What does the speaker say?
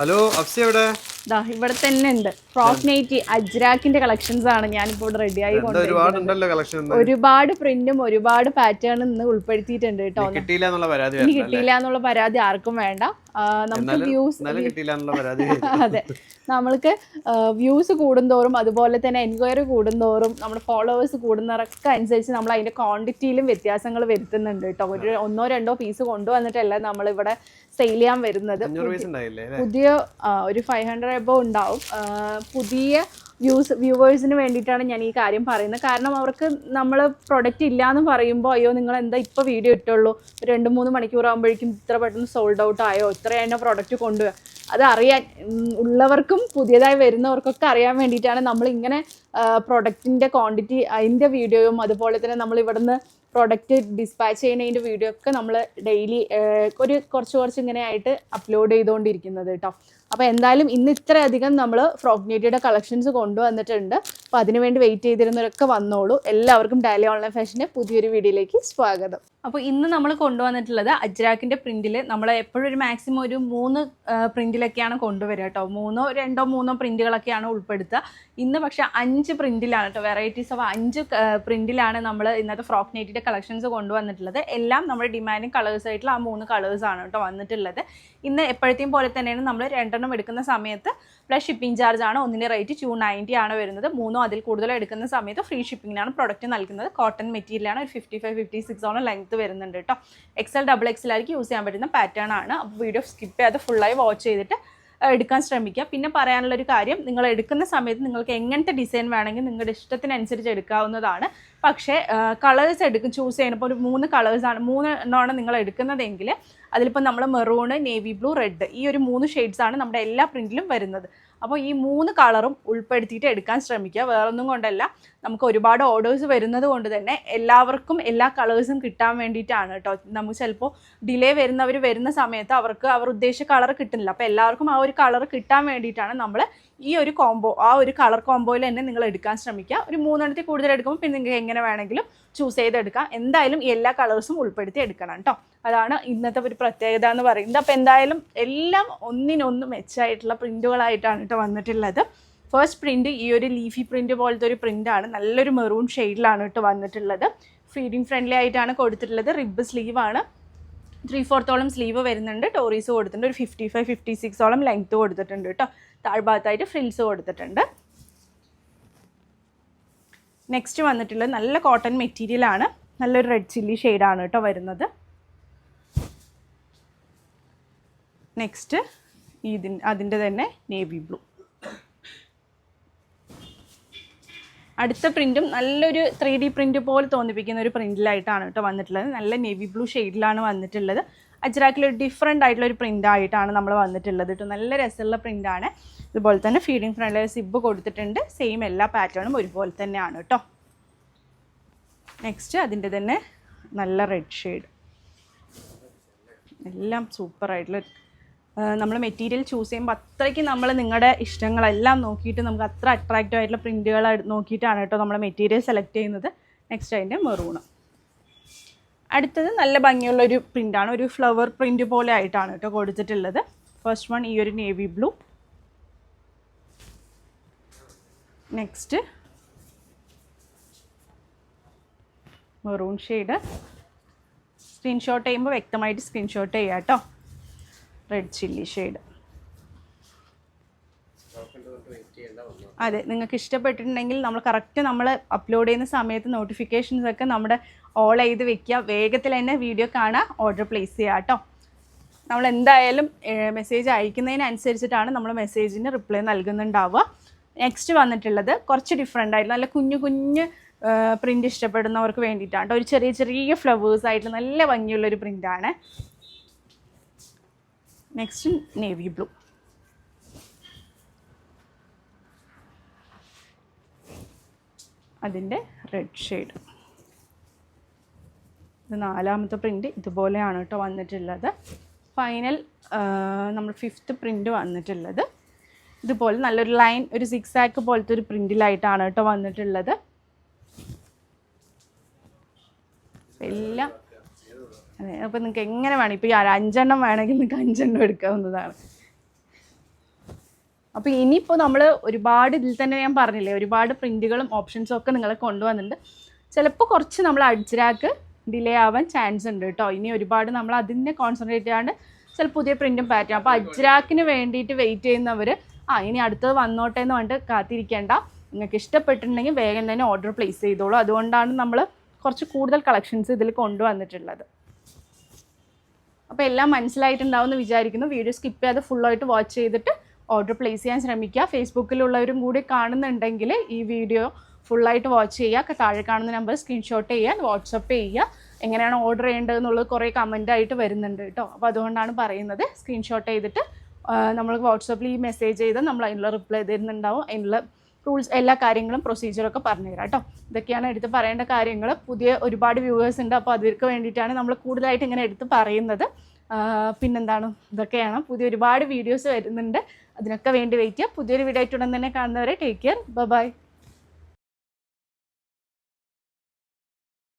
Hello Afsi എവിടെ? ഇവിടെ തന്നെ ഉണ്ട്. ഫ്രോക്ക് നൈറ്റി അജ്രാക്കിന്റെ കളക്ഷൻസ് ആണ് ഞാനിപ്പോൾ റെഡി ആയി ഒരുപാട് പ്രിന്റും ഒരുപാട് പാറ്റേണും ഇന്ന് ഉൾപ്പെടുത്തിയിട്ടുണ്ട് കേട്ടോ. കിട്ടിയില്ല എന്നുള്ള പരാതി ഇനി കിട്ടിയില്ല എന്നുള്ള പരാതി ആർക്കും വേണ്ട. നമുക്ക് വ്യൂസ് അതെ. നമ്മൾക്ക് വ്യൂസ് കൂടുന്തോറും അതുപോലെ തന്നെ എൻക്വയറി കൂടുന്തോറും നമ്മുടെ ഫോളോവേഴ്സ് കൂടുന്നവരൊക്കെ അനുസരിച്ച് നമ്മൾ അതിന്റെ ക്വാണ്ടിറ്റിയിലും വ്യത്യാസങ്ങൾ വരുത്തുന്നുണ്ട് കേട്ടോ. ഒരു ഒന്നോ രണ്ടോ പീസ് കൊണ്ടുവന്നിട്ടല്ല നമ്മൾ ഇവിടെ സെയിൽ ചെയ്യാൻ വരുന്നത്? പുതിയ ഒരു ഫൈവ് ഹൺഡ്രഡ് എബോ ഉണ്ടാവും. പുതിയ വ്യൂസ് വ്യൂവേഴ്സിന് വേണ്ടിയിട്ടാണ് ഞാൻ ഈ കാര്യം പറയുന്നത്. കാരണം അവർക്ക് നമ്മൾ പ്രൊഡക്റ്റ് ഇല്ല എന്ന് പറയുമ്പോൾ അയ്യോ നിങ്ങൾ എന്താ ഇപ്പോൾ വീഡിയോ ഇട്ടുള്ളൂ രണ്ട് മൂന്ന് മണിക്കൂർ ആകുമ്പോഴേക്കും ഇത്ര പെട്ടെന്ന് സോൾഡ് ഔട്ട് ആയോ? ഇത്ര എന്നെ പ്രൊഡക്റ്റ് കൊണ്ടുപോയി അത് അറിയാൻ ഉള്ളവർക്കും പുതിയതായി വരുന്നവർക്കൊക്കെ അറിയാൻ വേണ്ടിയിട്ടാണ് നമ്മൾ ഇങ്ങനെ പ്രൊഡക്റ്റിന്റെ ക്വാണ്ടിറ്റി അതിന്റെ വീഡിയോയും അതുപോലെ തന്നെ നമ്മൾ ഇവിടുന്ന് പ്രൊഡക്റ്റ് ഡിസ്പാച്ച് ചെയ്യുന്നതിന്റെ വീഡിയോ ഒക്കെ നമ്മൾ ഡെയിലി ഒരു കുറച്ച് കുറച്ച് ഇങ്ങനെ ആയിട്ട് അപ്ലോഡ് ചെയ്തുകൊണ്ടിരിക്കുന്നത് കേട്ടോ അപ്പോൾ എന്തായാലും ഇന്ന് ഇത്രയധികം നമ്മൾ ഫ്രോക്ക് നേറ്റിയുടെ കളക്ഷൻസ് കൊണ്ടുവന്നിട്ടുണ്ട്. അപ്പോൾ അതിനുവേണ്ടി വെയിറ്റ് ചെയ്തിരുന്നവരൊക്കെ വന്നോളൂ. എല്ലാവർക്കും ഡാലി ഓൺലൈൻ ഫാഷന്റെ പുതിയൊരു വീഡിയോയിലേക്ക് സ്വാഗതം. അപ്പോൾ ഇന്ന് നമ്മൾ കൊണ്ടുവന്നിട്ടുള്ളത് അജ്രാക്കിന്റെ പ്രിന്റിൽ നമ്മൾ എപ്പോഴും ഒരു മാക്സിമം ഒരു മൂന്ന് പ്രിന്റിലൊക്കെയാണ് കൊണ്ടുവരിക കേട്ടോ. മൂന്നോ രണ്ടോ മൂന്നോ പ്രിന്റുകളൊക്കെയാണ് ഉൾപ്പെടുത്തുക. ഇന്ന് പക്ഷേ അഞ്ച് പ്രിന്റിലാണ് കേട്ടോ. വെറൈറ്റീസ് ഓഫ് അഞ്ച് പ്രിന്റിലാണ് നമ്മൾ ഇന്നത്തെ ഫ്രോക്ക് നൈറ്റിന്റെ കളക്ഷൻസ് കൊണ്ടുവന്നിട്ടുള്ളത്. എല്ലാം നമ്മുടെ ഡിമാൻഡിങ് കളേഴ്സ് ആയിട്ടുള്ള ആ മൂന്ന് കളേഴ്സാണ് കേട്ടോ വന്നിട്ടുള്ളത്. ഇന്ന് എപ്പോഴത്തെയും പോലെ തന്നെയാണ് നമ്മൾ രണ്ടെണ്ണം എടുക്കുന്ന സമയത്ത് പ്ലസ് ഷിപ്പിംഗ് ചാർജ് ആണ് ഒന്നിന്റെ റേറ്റ് ടു നയന്റി ആണ് വരുന്നത്. മൂന്നോ അതിൽ കൂടുതലോ എടുക്കുന്ന സമയത്ത് ഫ്രീ ഷിപ്പിങ്ങിനാണ് പ്രൊഡക്റ്റ് നൽകുന്നത്. കോട്ടൺ മെറ്റീരിയലാണ് ഒരു ഫിഫ്റ്റി ഫൈവ് ഫിഫ്റ്റി സിക്സ് ഓണം ലെങ്ത് വരുന്നുണ്ട് കേട്ടോ എക്സൽ ഡബിൾ എക്സലായിരിക്കും യൂസ് ചെയ്യാൻ പറ്റുന്ന പാറ്റേൺ ആണ്. അപ്പോൾ വീഡിയോ സ്കിപ്പ് ചെയ്യാതെ ഫുള്ളായി വാച്ച് ചെയ്തിട്ട് എടുക്കാൻ ശ്രമിക്കുക. പിന്നെ പറയാനുള്ള ഒരു കാര്യം നിങ്ങൾ എടുക്കുന്ന സമയത്ത് നിങ്ങൾക്ക് എങ്ങനത്തെ ഡിസൈൻ വേണമെങ്കിൽ നിങ്ങളുടെ ഇഷ്ടത്തിനനുസരിച്ച് എടുക്കാവുന്നതാണ്. പക്ഷേ കളേഴ്സ് എടുക്കും ചൂസ് ചെയ്യുമ്പോൾ ഒരു മൂന്ന് കളേഴ്സാണ് മൂന്ന് എണ്ണമാണ് നിങ്ങൾ എടുക്കുന്നതെങ്കിൽ അതിലിപ്പോൾ നമ്മൾ മെറൂണ് നേവി ബ്ലൂ റെഡ് ഈ ഒരു മൂന്ന് ഷെയ്ഡ്സാണ് നമ്മുടെ എല്ലാ പ്രിന്റിലും വരുന്നത്. അപ്പോൾ ഈ മൂന്ന് കളറും ഉൾപ്പെടുത്തിയിട്ട് എടുക്കാൻ ശ്രമിക്കുക. വേറൊന്നും കൊണ്ടല്ല. നമുക്ക് ഒരുപാട് ഓർഡേഴ്സ് വരുന്നത് കൊണ്ട് തന്നെ എല്ലാവർക്കും എല്ലാ കളേഴ്സും കിട്ടാൻ വേണ്ടിയിട്ടാണ് കേട്ടോ നമുക്ക് ചിലപ്പോൾ ഡിലേ വരുന്നവർ വരുന്ന സമയത്ത് അവർക്ക് അവർ ഉദ്ദേശിച്ച കളർ കിട്ടുന്നില്ല. അപ്പോൾ എല്ലാവർക്കും ആ ഒരു കളർ കിട്ടാൻ വേണ്ടിയിട്ടാണ് നമ്മൾ ഈ ഒരു കോംബോ ആ ഒരു കളർ കോംബോയിൽ തന്നെ നിങ്ങൾ എടുക്കാൻ ശ്രമിക്കുക. ഒരു മൂന്നെണ്ണത്തിൽ കൂടുതൽ എടുക്കുമ്പോൾ പിന്നെ നിങ്ങൾക്ക് എങ്ങനെ വേണമെങ്കിലും ചൂസ് ചെയ്തെടുക്കാം. എന്തായാലും എല്ലാ കളേഴ്സും ഉൾപ്പെടുത്തി എടുക്കണം കേട്ടോ അതാണ് ഇന്നത്തെ ഒരു പ്രത്യേകത എന്ന് പറയുന്നത്. അപ്പോൾ എന്തായാലും എല്ലാം ഒന്നിനൊന്ന് മെച്ചമായിട്ടുള്ള പ്രിന്റുകളായിട്ടാണ് കേട്ടോ വന്നിട്ടുള്ളത്. ഫസ്റ്റ് പ്രിന്റ് ഈ ഒരു ലീഫി പ്രിന്റ് പോലത്തെ ഒരു പ്രിന്റാണ് നല്ലൊരു മെറൂൺ ഷെയ്ഡിലാണ് കേട്ടോ വന്നിട്ടുള്ളത്. ഫീഡിങ് ഫ്രണ്ട്ലി ആയിട്ടാണ് കൊടുത്തിട്ടുള്ളത്. റിബ് സ്ലീവാണ് ത്രീ ഫോർത്തോളം സ്ലീവ് വരുന്നുണ്ട്. ടോറീസ് കൊടുത്തിട്ടുണ്ട്. ഒരു ഫിഫ്റ്റി ഫൈവ് ഫിഫ്റ്റി സിക്സോളം ലെങ്ത്ത് കൊടുത്തിട്ടുണ്ട് കേട്ടോ താഴ്ഭാഗത്തായിട്ട് ഫ്രിൽസ് കൊടുത്തിട്ടുണ്ട്. നെക്സ്റ്റ് വന്നിട്ടുള്ളത് നല്ല കോട്ടൺ മെറ്റീരിയലാണ് നല്ലൊരു റെഡ് ചില്ലി ഷെയ്ഡാണ് കേട്ടോ വരുന്നത്. നെക്സ്റ്റ് ഇതിൻ അതിന്റെ തന്നെ നേവി ബ്ലൂ അടുത്ത പ്രിന്റും നല്ലൊരു ത്രീ ഡി പ്രിന്റ് പോലെ തോന്നിപ്പിക്കുന്ന ഒരു പ്രിന്റിലായിട്ടാണ് കേട്ടോ വന്നിട്ടുള്ളത്. നല്ല നേവി ബ്ലൂ ഷെയ്ഡിലാണ് വന്നിട്ടുള്ളത്. അജ്രാക്കിൽ ഒരു ഡിഫറെന്റ് ആയിട്ടുള്ള ഒരു പ്രിന്റ് ആയിട്ടാണ് നമ്മൾ വന്നിട്ടുള്ളത് കേട്ടോ. നല്ല രസമുള്ള പ്രിന്റാണ് ഇതുപോലെ തന്നെ ഫീഡിങ് ഫ്രണ്ടിൽ സിബ് കൊടുത്തിട്ടുണ്ട്. സെയിം എല്ലാ പാറ്റേണും ഒരുപോലെ തന്നെയാണ് കേട്ടോ. നെക്സ്റ്റ് അതിന്റെ തന്നെ നല്ല റെഡ് ഷെയ്ഡ് എല്ലാം സൂപ്പറായിട്ടുള്ള നമ്മൾ മെറ്റീരിയൽ ചൂസ് ചെയ്യുമ്പോൾ അത്രയ്ക്ക് നമ്മൾ നിങ്ങളുടെ ഇഷ്ടങ്ങളെല്ലാം നോക്കിയിട്ട് നമുക്ക് അത്ര അട്രാക്റ്റീവ് ആയിട്ടുള്ള പ്രിന്റുകൾ നോക്കിയിട്ടാണ് കേട്ടോ നമ്മൾ മെറ്റീരിയൽ സെലക്ട് ചെയ്യുന്നത്. നെക്സ്റ്റ് അതിന്റെ മെറൂണ് അടുത്തത് നല്ല ഭംഗിയുള്ള ഒരു പ്രിന്റാണ് ഒരു ഫ്ലവർ പ്രിന്റ് പോലെ ആയിട്ടാണ് കേട്ടോ കൊടുത്തിട്ടുള്ളത്. ഫസ്റ്റ് വൺ ഈ ഒരു navy blue next maroon shade screenshot ചെയ്യുമ്പോൾ വ്യക്തമായിട്ട് സ്ക്രീൻഷോട്ട് ചെയ്യാം കേട്ടോ. റെഡ് ചില്ലി ഷെയ്ഡ് അതെ നിങ്ങൾക്ക് ഇഷ്ടപ്പെട്ടിട്ടുണ്ടെങ്കിൽ നമ്മൾ കറക്റ്റ് നമ്മൾ അപ്ലോഡ് ചെയ്യുന്ന സമയത്ത് നോട്ടിഫിക്കേഷൻസ് ഒക്കെ നമ്മുടെ ഓൾ ചെയ്ത് വെക്കുക. വേഗത്തിൽ തന്നെ വീഡിയോ കാണുക ഓർഡർ പ്ലേസ് ചെയ്യുക കേട്ടോ. നമ്മൾ എന്തായാലും മെസ്സേജ് അയക്കുന്നതിനനുസരിച്ചിട്ടാണ് നമ്മൾ മെസ്സേജിന് റിപ്ലൈ നൽകുന്നുണ്ടാവുക. നെക്സ്റ്റ് വന്നിട്ടുള്ളത് കുറച്ച് ഡിഫറെന്റ് ആയിട്ട് നല്ല കുഞ്ഞു കുഞ്ഞ് പ്രിന്റ് ഇഷ്ടപ്പെടുന്നവർക്ക് വേണ്ടിയിട്ടാണ് കേട്ടോ. ഒരു ചെറിയ ചെറിയ ഫ്ലവേഴ്സ് ആയിട്ട് നല്ല ഭംഗിയുള്ളൊരു പ്രിന്റാണ് നെക്സ്റ്റ് നേവി ബ്ലൂ അതിന്റെ റെഡ് ഷെയ്ഡ് ഇത് നാലാമത്തെ പ്രിന്റ് ഇതുപോലെയാണ് കേട്ടോ വന്നിട്ടുള്ളത്. ഫൈനൽ നമ്മൾ ഫിഫ്ത്ത് പ്രിന്റ് വന്നിട്ടുള്ളത്. ഇതുപോലെ നല്ലൊരു ലൈൻ ഒരു സിക്സ് ആക്ക് പോലത്തെ ഒരു പ്രിന്റിലായിട്ടാണ് കേട്ടോ വന്നിട്ടുള്ളത്. എല്ലാം അതെ അപ്പോൾ നിങ്ങൾക്ക് എങ്ങനെ വേണം? ഇപ്പോൾ ഈ അഞ്ചെണ്ണം വേണമെങ്കിൽ നിങ്ങൾക്ക് അഞ്ചെണ്ണം എടുക്കാവുന്നതാണ്. അപ്പോൾ ഇനിയിപ്പോൾ നമ്മൾ ഒരുപാട് ഇതിൽ തന്നെ ഞാൻ പറഞ്ഞില്ലേ ഒരുപാട് പ്രിന്റുകളും ഓപ്ഷൻസും ഒക്കെ നിങ്ങളെ കൊണ്ടുവന്നിട്ടുണ്ട്. ചിലപ്പോൾ കുറച്ച് നമ്മൾ അടിച്ചിരാക്ക് ഡിലേ ആവാൻ ചാൻസ് ഉണ്ട് കേട്ടോ. ഇനി ഒരുപാട് നമ്മൾ അതിനെ കോൺസെൻട്രേറ്റ് ചെയ്യാണ്ട് ചില പുതിയ പ്രിന്റും പാറ്റേൺ അപ്പോൾ അജ്രാക്കിന് വേണ്ടിയിട്ട് വെയിറ്റ് ചെയ്യുന്നവർ ആ ഇനി അടുത്തത് വന്നോട്ടെ എന്ന് പറഞ്ഞിട്ട് കാത്തിരിക്കേണ്ട. നിങ്ങൾക്ക് ഇഷ്ടപ്പെട്ടിട്ടുണ്ടെങ്കിൽ വേഗം തന്നെ ഓർഡർ പ്ലേസ് ചെയ്തോളൂ. അതുകൊണ്ടാണ് നമ്മൾ കുറച്ച് കൂടുതൽ കളക്ഷൻസ് ഇതിൽ കൊണ്ടുവന്നിട്ടുള്ളത്. അപ്പോൾ എല്ലാം മനസ്സിലായിട്ടുണ്ടാവുമെന്ന് വിചാരിക്കുന്നു. വീഡിയോ സ്കിപ്പ് ചെയ്യാതെ ഫുള്ളായിട്ട് വാച്ച് ചെയ്തിട്ട് ഓർഡർ പ്ലേസ് ചെയ്യാൻ ശ്രമിക്കുക. ഫേസ്ബുക്കിലുള്ളവരും കൂടി കാണുന്നുണ്ടെങ്കിൽ ഈ വീഡിയോ ഫുള്ളായിട്ട് വാച്ച് ചെയ്യുക. താഴെ കാണുന്ന നമ്പർ സ്ക്രീൻഷോട്ട് ചെയ്യാൻ വാട്സപ്പ് ചെയ്യുക. എങ്ങനെയാണ് ഓർഡർ ചെയ്യേണ്ടത് എന്നുള്ളത് കുറേ ആയിട്ട് വരുന്നുണ്ട് കേട്ടോ. അപ്പോൾ അതുകൊണ്ടാണ് പറയുന്നത്. സ്ക്രീൻഷോട്ട് ചെയ്തിട്ട് നമ്മൾ വാട്സപ്പിൽ ഈ മെസ്സേജ് ചെയ്ത് നമ്മൾ അതിനുള്ള റിപ്ലൈ തരുന്നുണ്ടാവും. അതിനുള്ള റൂൾസ് എല്ലാ കാര്യങ്ങളും പ്രൊസീജിയറൊക്കെ പറഞ്ഞുതരാം കേട്ടോ. ഇതൊക്കെയാണ് എടുത്ത് പറയേണ്ട കാര്യങ്ങൾ. പുതിയ ഒരുപാട് വ്യൂവേഴ്സ് ഉണ്ട്. അപ്പോൾ അവർക്ക് വേണ്ടിയിട്ടാണ് നമ്മൾ കൂടുതലായിട്ട് ഇങ്ങനെ എടുത്ത് പറയുന്നത്. പിന്നെന്താണ്? ഇതൊക്കെയാണ്. പുതിയ ഒരുപാട് വീഡിയോസ് വരുന്നുണ്ട്. അതിനൊക്കെ വേണ്ടി വെയിറ്റ് ചെയ്യുക. പുതിയൊരു വീഡിയോ ആയിട്ട് ഉടൻ തന്നെ കാണുന്നവരെ ടേക്ക് കെയർ ബൈ